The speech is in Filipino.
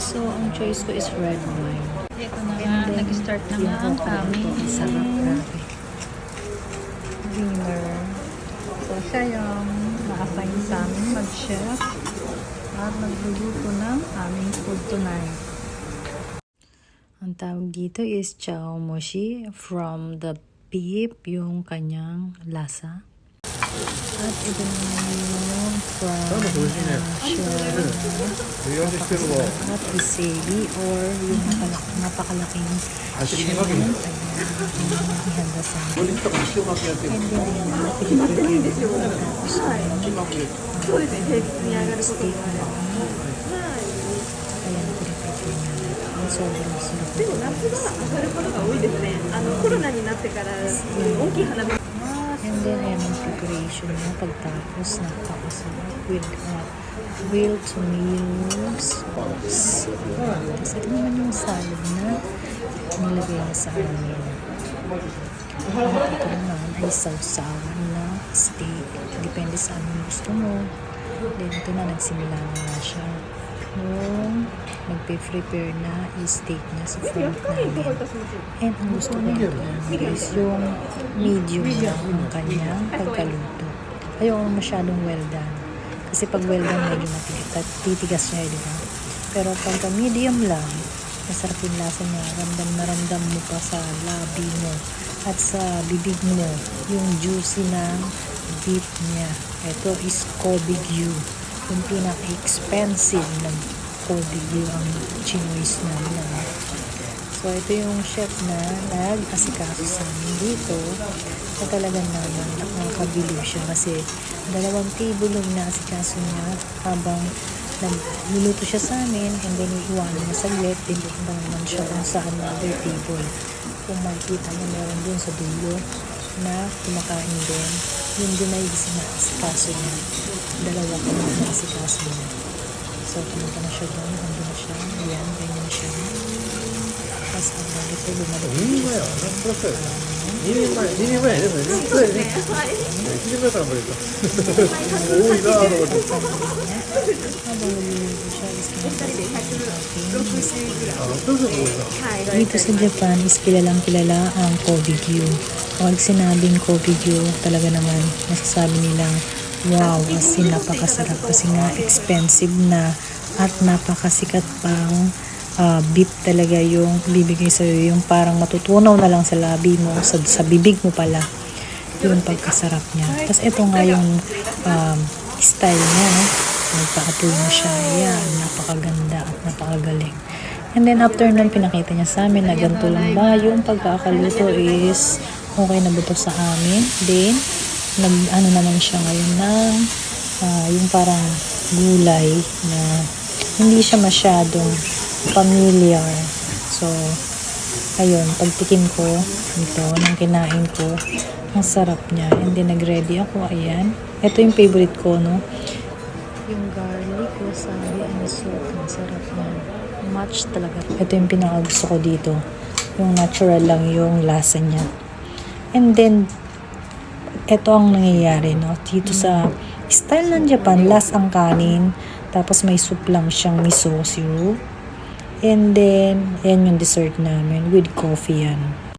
So, ang choice ko is red wine. Ito na nga, nag-start na nga ang aming Ang sarap, grabe. Dinner. So, siya yung na-assign sa amin mag-chef at nagluluto ng aming food tonight. Ang tawag dito is chow moshi from the beef, yung kanyang lasa. ああ、でも、なんか、なんか、なんか、なんか、なんか、なんか、なんか、なんか、なんか、なんか、なか、なか、なか、なか、なん、なんか、なんか、なんか、なんか、なんか、んか、なんか、なんか、なんか、か、なんか、なんか、な、なん、んか、なんか、なんか、なんか、なんか、なんか、なんか、なんか、なんか、なんか、なんか、なんか、なんか、な、なんか、なんか、なんか、なんか、なんか、なんか、なんか、なんか、なんか、なんか、なんか、か、なんか、なんか、な、か、な ang preparation niya. Pagtapos, napakasarap with uh, grilled tomatoes. Tapos, ito naman yung salad na nilagay niya sa amin. At ito naman ay sausawan na steak. Depende sa anong gusto mo. Then, ito na, nagsimula na nga siya. Yung nagpe-prepare na is steak na sa front namin. And ang gusto ko ito guys, yung medium lang ang kanyang pagkaluto. Ayaw masyadong well done. Kasi pag well done, medyo matigas, titigas niya, di ba? Pero pagka medium lang, masarap yung lasa niya. Ramdam na ramdam mo pa sa labi mo at sa bibig mo yung juicy ng beef niya. Ito is Kobe Gyu. Yung pinaka-expensive ng Gyu ang chinois namin. So, ito yung chef na nag-asikaso sa amin dito na talagang naman nakakabiliw siya kasi dalawang table yung naasikaso niya habang nagluluto siya sa amin and then iiwanan niya saglit pupunta naman siya kung sa another table. Kung makikita mo meron dun sa dulo na kumakain din, yun din ay sinasikaso niya. Dalawa ko na naasikaso niya. So, pumunta na siya doon, nandun na siya, ayan, ganyan siya. Tapos habang ito lumalik. 2人前はね、プラス2人前、2人前やね、これね。そうやね。1人前からこれか。多いなぁと思って。 Habang lumuluto siya, is kinakain. あ、そうそう多いな。 Dito sa Japan is kilalang kilala ang Kobe Gyu. Kapag sinabing Kobe Gyu, talaga naman masasabi nilang wow, kasi napakasarap kasi nga expensive na at napakasikat pang ah, beef talaga yung bibigay sa yung parang matutunaw na lang sa labi mo, sa, sa bibig mo pala yung pagkasarap niya. Tapos ito nga yung um, style niya, no? Nagpa-approve na siya. Yan, napakaganda at napakagaling. And then after nun, pinakita niya sa amin na ganito lang ba yung pagkakaluto is okay na ba ito sa amin. Then, nag, ano naman siya ngayon ng ah, yung parang gulay na hindi siya masyadong familiar. So, ayun, pagtikim ko ito, nang kinain ko, ang sarap niya. And then, nag-ready ako, ayan. Ito yung favorite ko, no? Yung garlic, wasabi, and salt. Ang sarap niya. Match talaga. Ito yung pinakagusto ko dito. Yung natural lang yung lasa niya. And then, ito ang nangyayari, no? Dito sa style ng Japan, last ang kanin. Tapos may soup lang siyang miso syrup. And then, yan yung dessert namin with coffee yan.